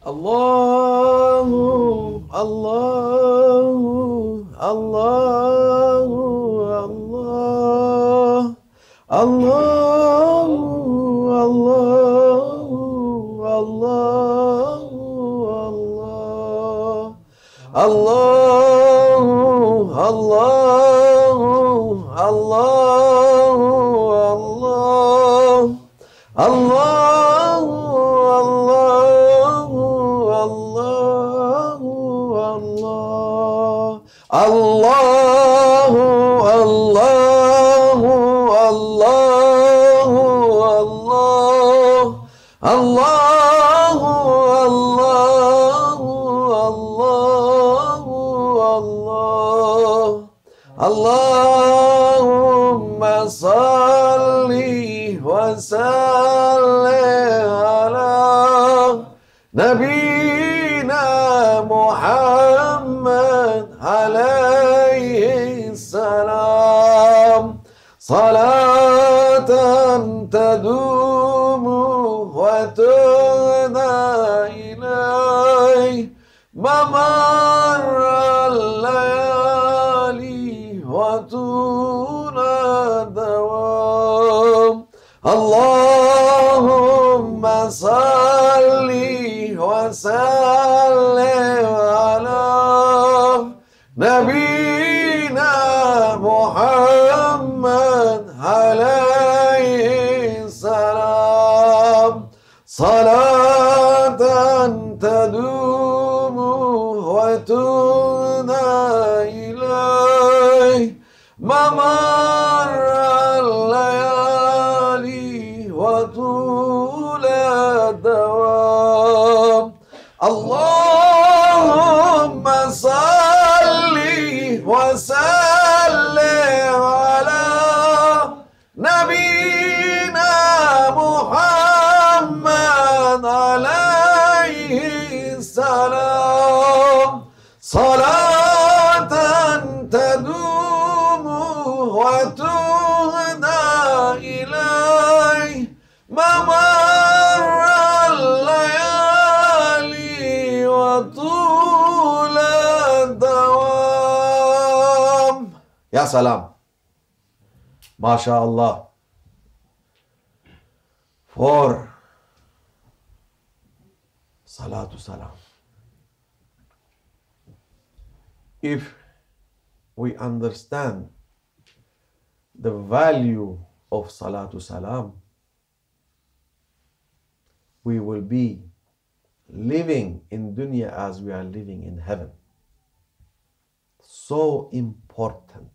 Allahu Allahu Allahu Allah. Allahu Allahu Allahu Allah. Allah Allah! نبي. ممر الليالي وطول الدوام يا سلام ما شاء الله for salatu salam if we understand the value of salatu salam we will be living in dunya as we are living in heaven. So important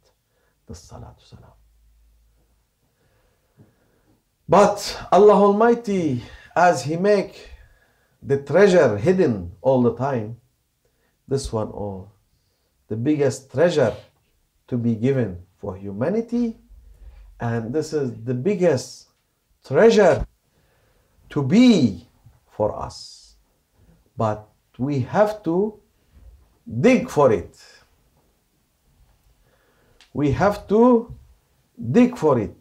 the salatu salam. But Allah Almighty, as He make the treasure hidden all the time, this one, oh, the biggest treasure to be given for humanity, and this is the biggest treasure to be for us. But we have to dig for it. We have to dig for it.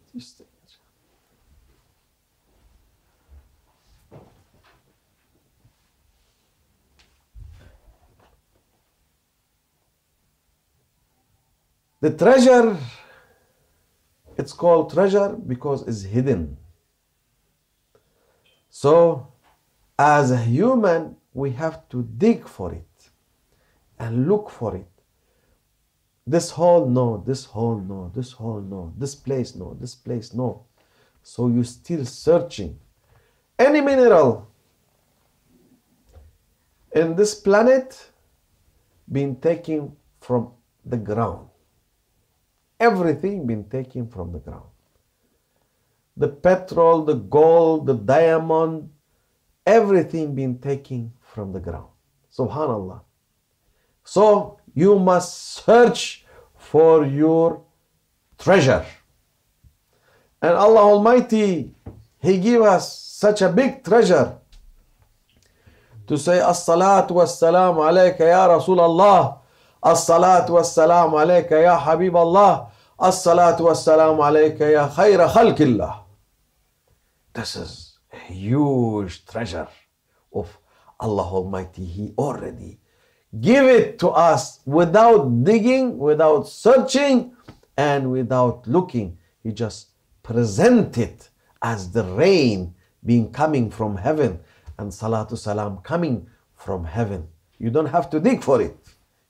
The treasure, it's called treasure because it's hidden. So, as a human, we have to dig for it and look for it. This hole, no, this hole, no, this hole, no, this place, no, this place, no. So you're still searching. Any mineral in this planet been taken from the ground everything been taken from the ground. The petrol, the gold, the diamond, everything been taken from the ground. Subhanallah. So you must search for your treasure. And Allah Almighty, He give us such a big treasure to say As-salatu was-salam alayka ya والسلام عليك يا حبيب الله الصلاة والسلام عليك يا خير خلق الله This is a huge treasure of Allah Almighty, He already give it to us without digging, without searching, and without looking. He just present it as the rain being coming from heaven and salatu salam coming from heaven. You don't have to dig for it.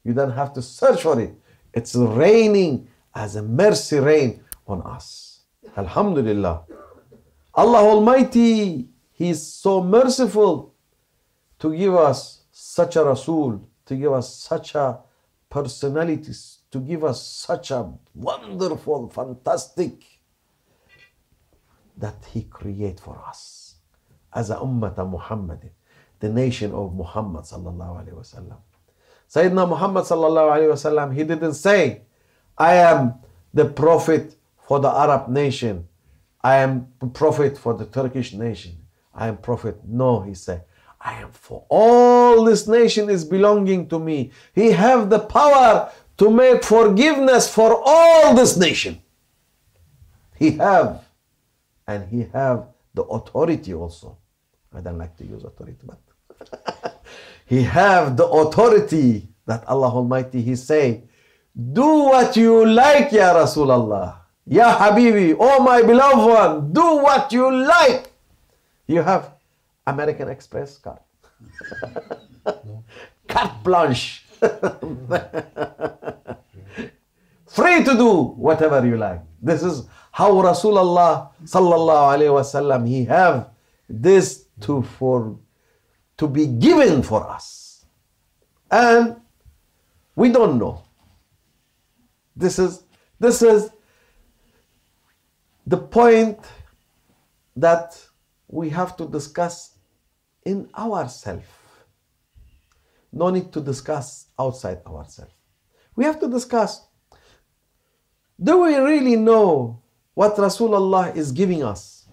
You don't have to search for it. It's raining as a mercy rain on us. Alhamdulillah. Allah Almighty, He is so merciful to give us such a Rasul, to give us such a personality, to give us such a wonderful, fantastic that He create for us as a Ummah Muhammad, the nation of Muhammad sallallahu alaihi wasallam. Sayyidina Muhammad sallallahu alaihi wasallam, he didn't say, "I am the prophet for the Arab nation. I am prophet for the Turkish nation. I am prophet." No, he said, I am for all this nation is belonging to me. He have the power to make forgiveness for all this nation. He have, and he have the authority also. I don't like to use authority, but he have the authority that Allah Almighty He say, do what you like, Ya Rasulullah. Ya Habibi, oh my beloved one, do what you like. You have American Express card. Carte blanche. Free to do whatever you like. This is how Rasulullah sallallahu alaihi wasallam he have this to for to be given for us. And we don't know. This is this is the point that we have to discuss in ourselves. No need to discuss outside ourselves. We have to discuss do we really know what Rasulullah is giving us?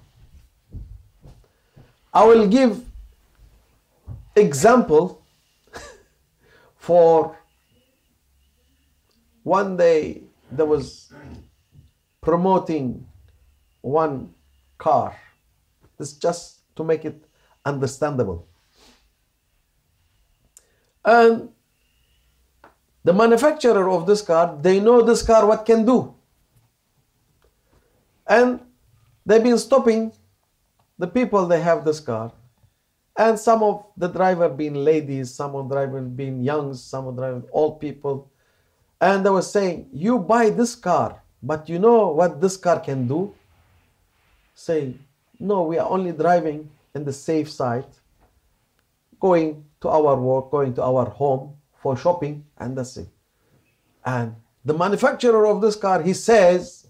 I will give example for one day there was promoting one car. This just to make it understandable. And the manufacturer of this car, they know this car what can do. And they've been stopping the people they have this car. And some of the driver being ladies, some of the driver being young, some of the driver old people. And they were saying, you buy this car, but you know what this car can do? Say, no, we are only driving in the safe side, going to our work, going to our home for shopping, and that's it. And the manufacturer of this car, he says,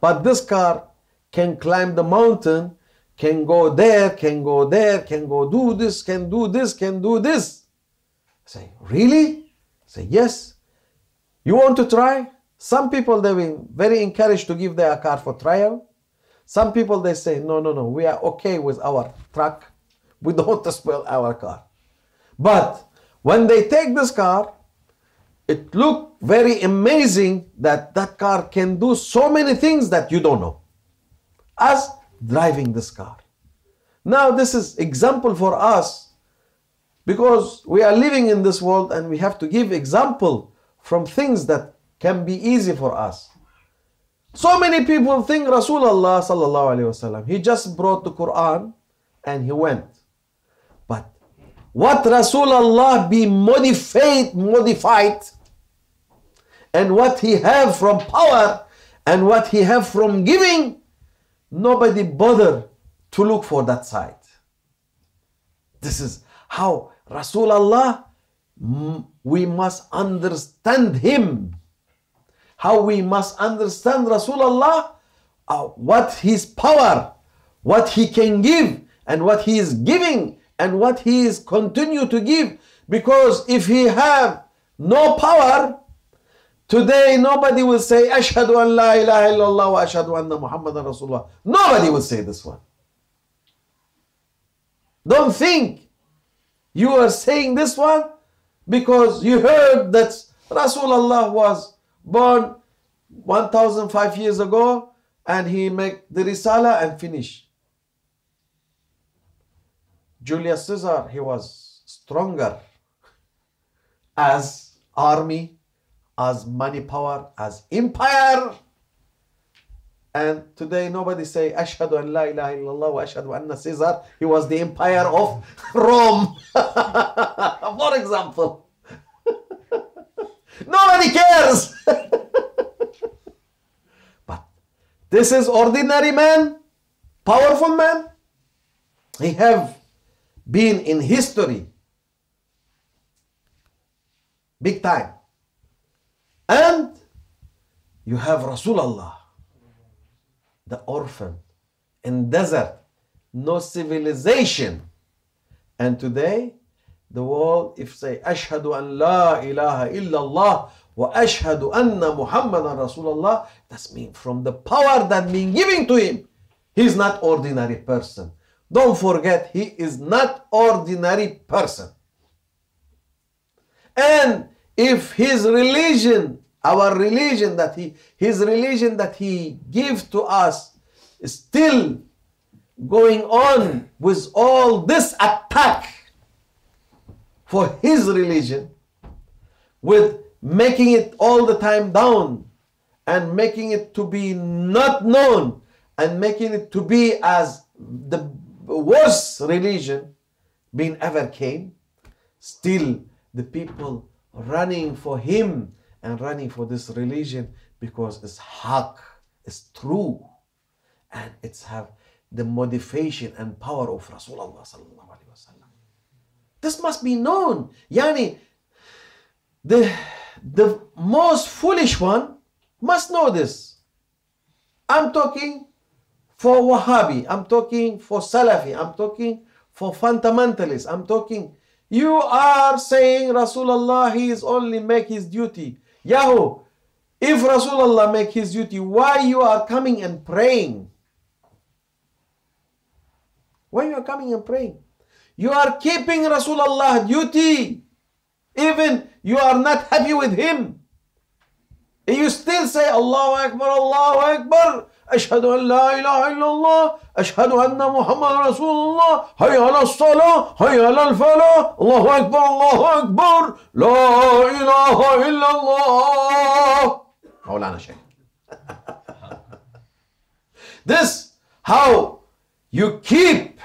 but this car can climb the mountain, can go there, can go there, can go do this, can do this, can do this. I say, really? I say, yes. You want to try? Some people, they've been very encouraged to give their car for trial. Some people they say, no, no, no, we are okay with our truck. We don't want to spoil our car. But when they take this car, it look very amazing that that car can do so many things that you don't know. As driving this car. Now this is example for us because we are living in this world and we have to give example from things that can be easy for us. So many people think Rasulullah sallallahu alaihi wasallam. He just brought the Quran and he went. But what Rasulullah be modified, modified, and what he have from power and what he have from giving, nobody bother to look for that side. This is how Rasulullah we must understand him how we must understand Rasulullah, uh, what his power, what he can give, and what he is giving, and what he is continue to give. Because if he have no power, today nobody will say, Ashhadu an la ilaha illallah wa ashhadu anna Muhammadan Rasulullah. Nobody will say this one. Don't think you are saying this one because you heard that Rasulullah was born 1005 years ago and he make the risala and finish julius caesar he was stronger as army, as money power, as empire. And today nobody say Ashhadu an la ilaha illallah wa ashhadu anna Caesar. He was the empire of Rome. For example. Nobody cares. but this is ordinary man, powerful man. He have been in history big time. And you have Rasulullah, the orphan in desert, no civilization. And today, the world, if say, Ashhadu an la ilaha illallah wa ashhadu anna Muhammadan Rasulullah, that's mean from the power that being given to him. He's not ordinary person. Don't forget, he is not ordinary person. And if his religion, our religion that he, his religion that he gives to us is still going on with all this attack for his religion, with making it all the time down and making it to be not known and making it to be as the worst religion being ever came, still the people running for him and running for this religion because it's haq, it's true, and it's have the motivation and power of Rasulullah. This must be known. Yani, the the most foolish one must know this. I'm talking for Wahhabi, I'm talking for Salafi, I'm talking for fundamentalists, I'm talking you are saying Rasulullah, he is only make his duty. Yahoo, if Rasulullah make his duty, why you are coming and praying? Why you are coming and praying? You are keeping Rasulullah duty. Even you are not happy with him. You still say Allahu Akbar, Allahu Akbar. أشهد أن لا إله إلا الله أشهد أن محمد رسول الله هيا على الصلاة هيا على الفلاح الله أكبر الله أكبر لا إله إلا الله This how you keep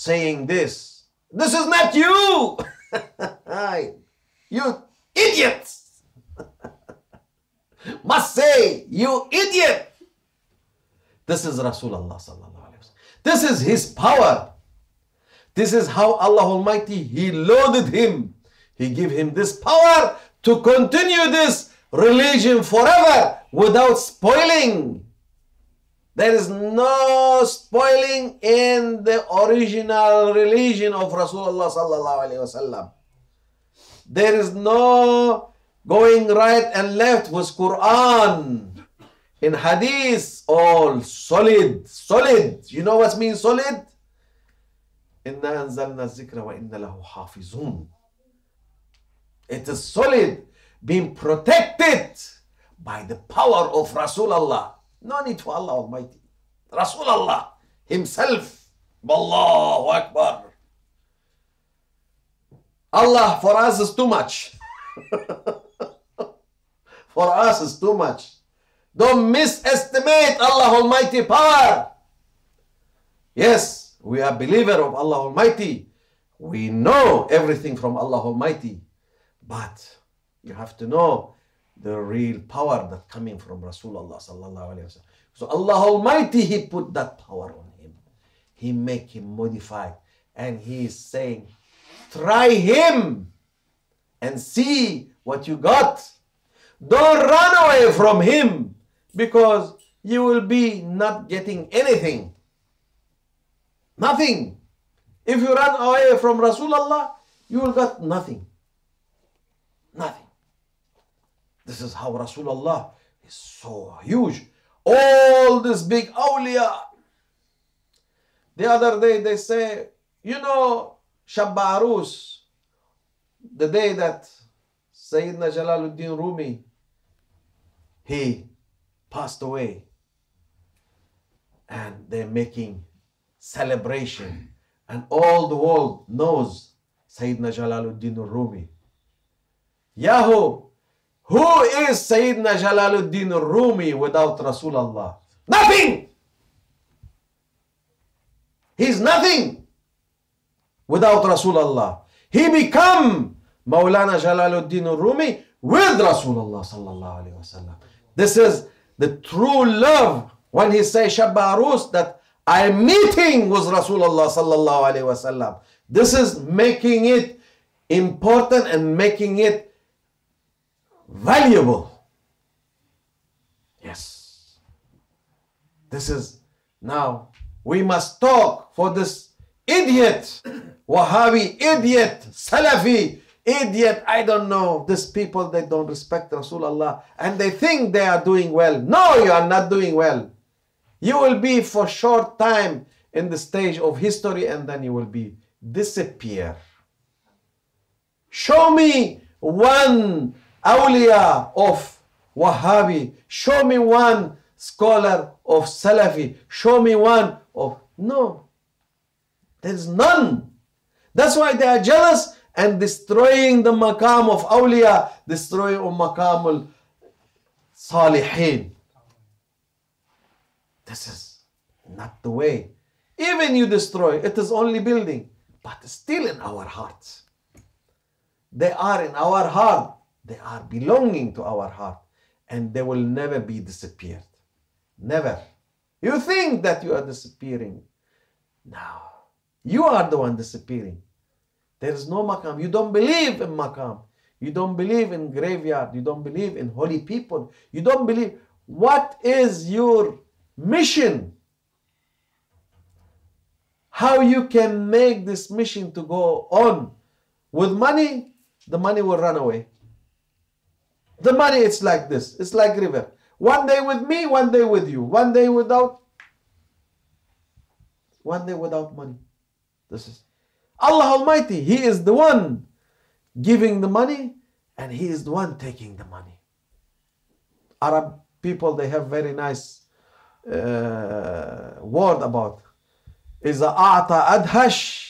saying this This is not you You idiots Must say you idiot This is Rasulullah This is his power. This is how Allah Almighty, He loaded him. He gave him this power to continue this religion forever without spoiling. There is no spoiling in the original religion of Rasulullah sallallahu alaihi wasallam. There is no going right and left with Quran. In hadith, all solid, solid. You know what means solid? إنا أنزلنا الذكر وإن له حافظون. It is solid, being protected by the power of Rasulullah. no need for Allah Almighty. Rasulullah Himself. Allahu Akbar. Allah for us is too much. for us is too much. Don't misestimate Allah Almighty power. Yes, we are believer of Allah Almighty. We know everything from Allah Almighty. But you have to know the real power that coming from Rasulullah sallallahu alaihi wasallam. So Allah Almighty, He put that power on him. He make him modified. And He is saying, try Him and see what you got. Don't run away from Him because you will be not getting anything. Nothing. If you run away from Rasulullah, you will get nothing. Nothing. This is how Rasulullah is so huge. All this big awliya. The other day they say, you know, Shabba Arus, the day that Sayyidina Jalaluddin Rumi, he passed away. And they're making celebration. And all the world knows Sayyidina Jalaluddin al-Rumi. Yahoo! Who is Sayyidina Jalaluddin al-Rumi without Rasulullah? Nothing! He's nothing without Rasulullah. He become Maulana Jalaluddin al-Rumi with Rasulullah sallallahu alayhi wasallam. This is the true love when he say Shabba Arus that I'm meeting with Rasulullah sallallahu alayhi wasallam. This is making it important and making it valuable. Yes. This is now we must talk for this idiot, Wahhabi idiot, Salafi idiot, I don't know. These people, they don't respect Rasulullah and they think they are doing well. No, you are not doing well. You will be for short time in the stage of history and then you will be disappear. Show me one awliya of Wahhabi. Show me one scholar of Salafi. Show me one of... No. There is none. That's why they are jealous and destroying the maqam of awliya, destroying maqam al salihin. This is not the way. Even you destroy, it is only building, but still in our hearts. They are in our heart. They are belonging to our heart. And they will never be disappeared. Never. You think that you are disappearing. No. You are the one disappearing. There is no makam. You don't believe in makam. You don't believe in graveyard. You don't believe in holy people. You don't believe. What is your mission? How you can make this mission to go on? With money, the money will run away. The money, it's like this. It's like river. One day with me, one day with you. One day without, one day without money. This is Allah Almighty. He is the one giving the money and He is the one taking the money. Arab people, they have very nice uh, word about إذا أعطى أدهش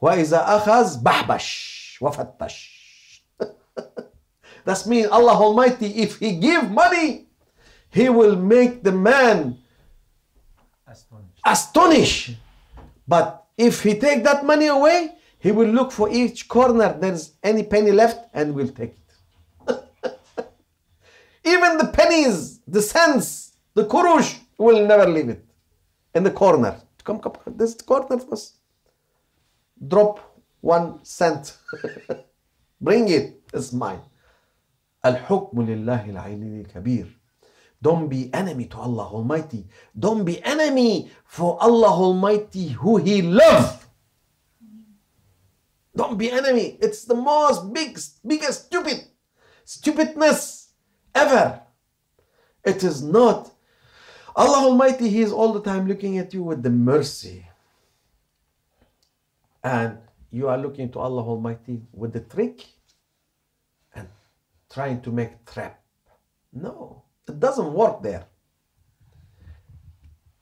وإذا أخذ بحبش وفتش that means Allah Almighty, if He give money, He will make the man Astonished. astonish. But if He take that money away, He will look for each corner there's any penny left and will take it. Even the pennies, the cents, the kurush will never leave it in the corner. Come, come, come. This corner was drop one cent. Bring it, it's mine. Al-hukmu lillahi al kabir. Don't be enemy to Allah Almighty. Don't be enemy for Allah Almighty who He loves. Don't be enemy. It's the most big, biggest stupid, stupidness ever. It is not. Allah Almighty, He is all the time looking at you with the mercy. And you are looking to Allah Almighty with the trick trying to make trap. No, it doesn't work there.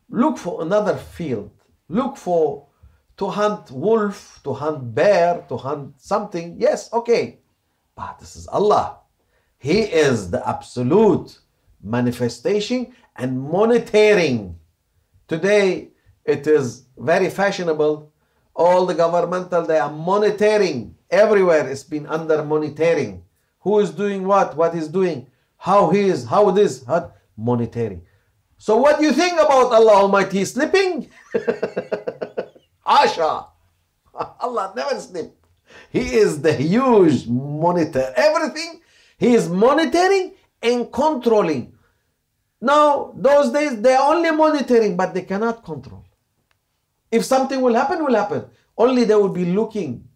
Look for another field. Look for to hunt wolf, to hunt bear, to hunt something. Yes, okay. But this is Allah. He is the absolute manifestation and monitoring. Today it is very fashionable. All the governmental they are monitoring. Everywhere it's been under monitoring. Who is doing what? What is doing? How he is? How this? How monitoring. So what do you think about Allah Almighty sleeping? Asha. Allah never sleep. He is the huge monitor. Everything he is monitoring and controlling. Now, those days they are only monitoring, but they cannot control. If something will happen, will happen. Only they will be looking.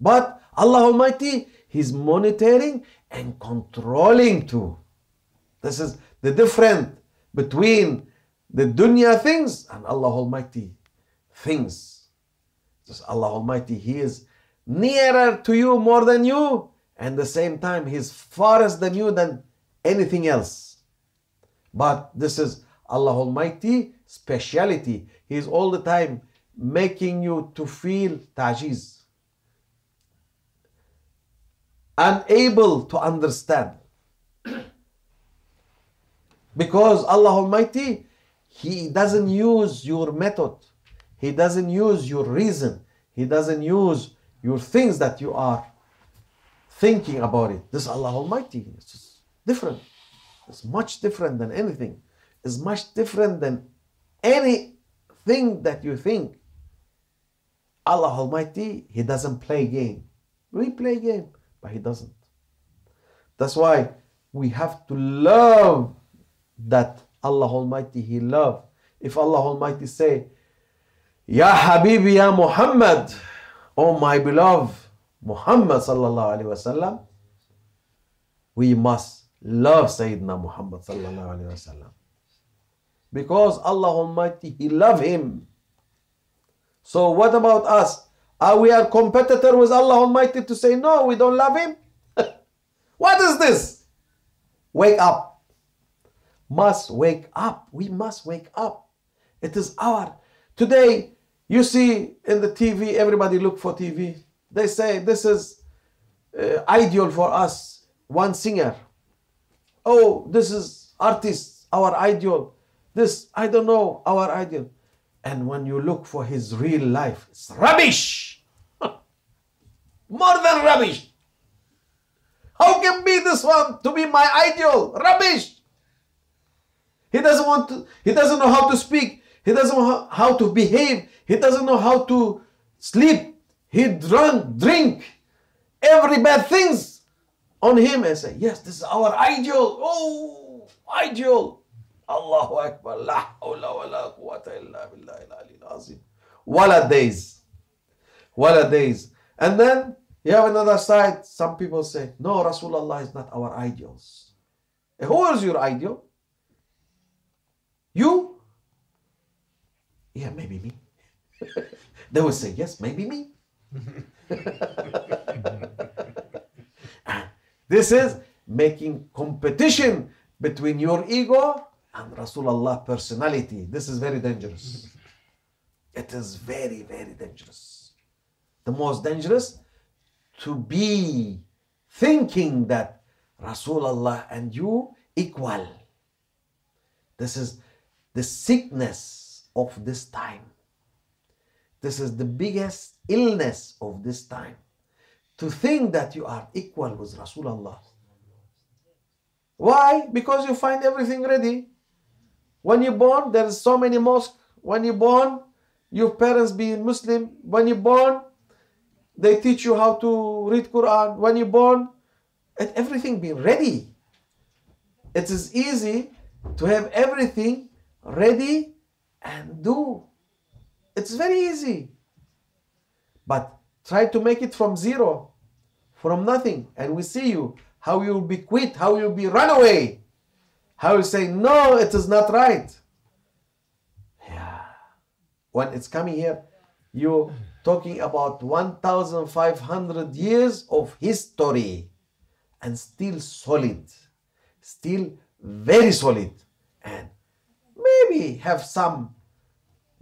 But Allah Almighty, He's monitoring and controlling too. This is the difference between the dunya things and Allah Almighty things. Just Allah Almighty, He is nearer to you more than you, and the same time He is farthest than you than anything else. But this is Allah Almighty speciality. He is all the time making you to feel tajiz. Unable to understand. Because Allah Almighty, He doesn't use your method, He doesn't use your reason, He doesn't use your things that you are thinking about it. This Allah Almighty. It's different. It's much different than anything. It's much different than anything that you think. Allah Almighty, He doesn't play game. We play game, but He doesn't. That's why we have to love that Allah Almighty He love. If Allah Almighty say, Ya Habibi Ya Muhammad, oh my beloved Muhammad sallallahu alaihi wasallam, we must love Sayyidina Muhammad sallallahu alaihi wasallam. Because Allah Almighty He love him. So what about us? Are we a competitor with Allah Almighty to say no, we don't love him? what is this? Wake up. Must wake up. We must wake up. It is our today. You see in the TV, everybody look for TV. They say this is uh, ideal for us. One singer. Oh, this is artist, our ideal. This, I don't know, our ideal. And when you look for his real life, it's rubbish. More than rubbish. How can be this one to be my ideal? Rubbish. He doesn't want to, he doesn't know how to speak. He doesn't know how to behave. He doesn't know how to sleep. He drunk, drink every bad things on him and say, yes, this is our ideal. Oh, ideal. Allahu Akbar. La hawla wa la quwwata illa billahi al-azim. Wala days. Wala days. And then you have another side. Some people say, no, Rasulullah is not our ideals. Eh, who is your ideal? You? Yeah, maybe me. they will say, yes, maybe me. Ah, this is making competition between your ego and Rasulullah personality. This is very dangerous. It is very, very dangerous. The most dangerous to be thinking that Rasulullah and you equal. This is the sickness of this time. This is the biggest illness of this time. To think that you are equal with Rasulullah. Why? Because you find everything ready. When you're born, there is so many mosques. When you're born, your parents being Muslim. When you're born, they teach you how to read Quran. When you're born, everything be ready. It is easy to have everything ready and do. It's very easy. But try to make it from zero, from nothing, and we see you how you'll be quit, how you'll be run away, how you say, No, it is not right. Yeah. When it's coming here, you're talking about 1,500 years of history. And still solid, still very solid, and maybe have some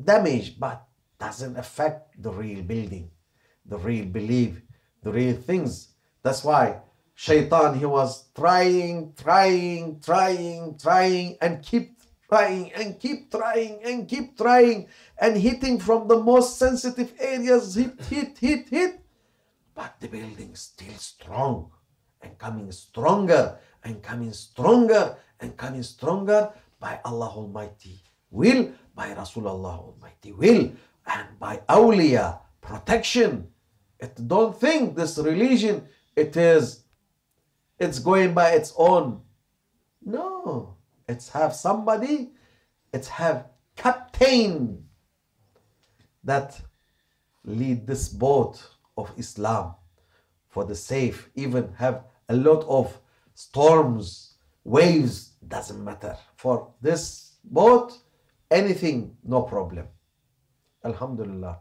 damage, but doesn't affect the real building, the real belief, the real things. That's why Shaitan, he was trying, trying, trying, trying, and keep trying, and keep trying, and keep trying, and hitting from the most sensitive areas, hit, hit, hit, hit. But the building still strong, and coming stronger, and coming stronger, and coming stronger by Allah Almighty will, by Rasulullah Almighty will, and by awliya, protection. It don't think this religion, it is it's going by its own. No, it's have somebody, it's have captain that lead this boat of Islam for the safe, even have a lot of storms, waves, doesn't matter. For this boat, anything, no problem. Alhamdulillah.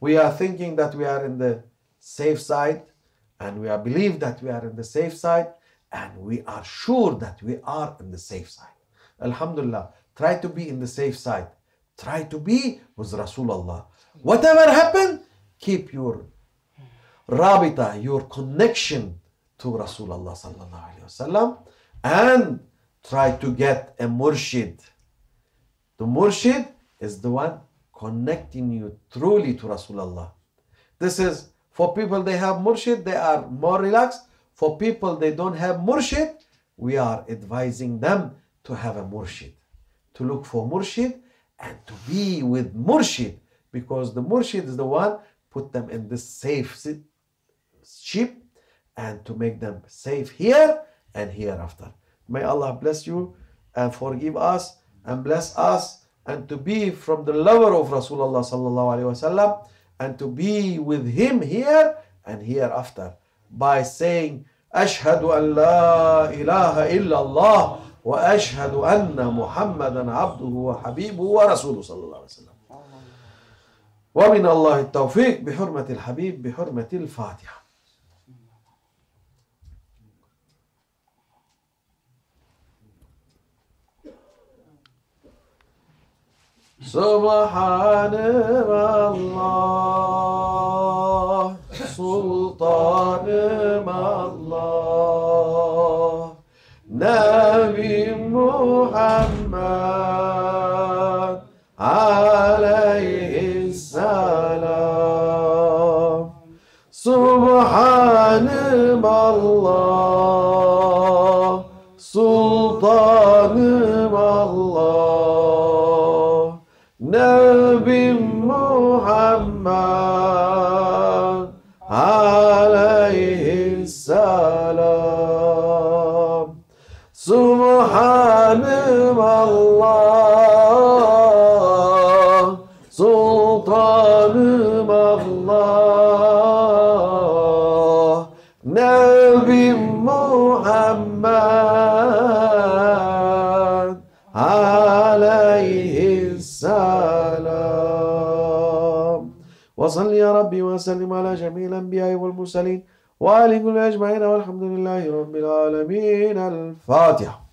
We are thinking that we are in the safe side and we are believe that we are in the safe side and we are sure that we are in the safe side. Alhamdulillah. Try to be in the safe side. Try to be with Rasulullah. Whatever happened, keep your rabita, your connection to Rasulullah sallallahu wasallam and try to get a murshid. The murshid is the one connecting you truly to Rasulullah. This is for people they have murshid, they are more relaxed. For people they don't have murshid, we are advising them to have a murshid, to look for murshid and to be with murshid because the murshid is the one put them in this safe si- ship and to make them safe here and hereafter. May Allah bless you and forgive us and bless us and to be from the lover of Rasulullah sallallahu alaihi wasallam and to be with him here and hereafter by saying أشهد أن لا إله إلا الله وأشهد أن محمدا عبده وحبيبه ورسوله صلى الله عليه وسلم. ومن الله التوفيق بحرمة الحبيب بحرمة الفاتحة. سبحان الله سلطان الله. نبي محمد. وصل يا ربي وسلم على جميع الأنبياء والمرسلين وآله أجمعين والحمد لله رب العالمين. الفاتحة.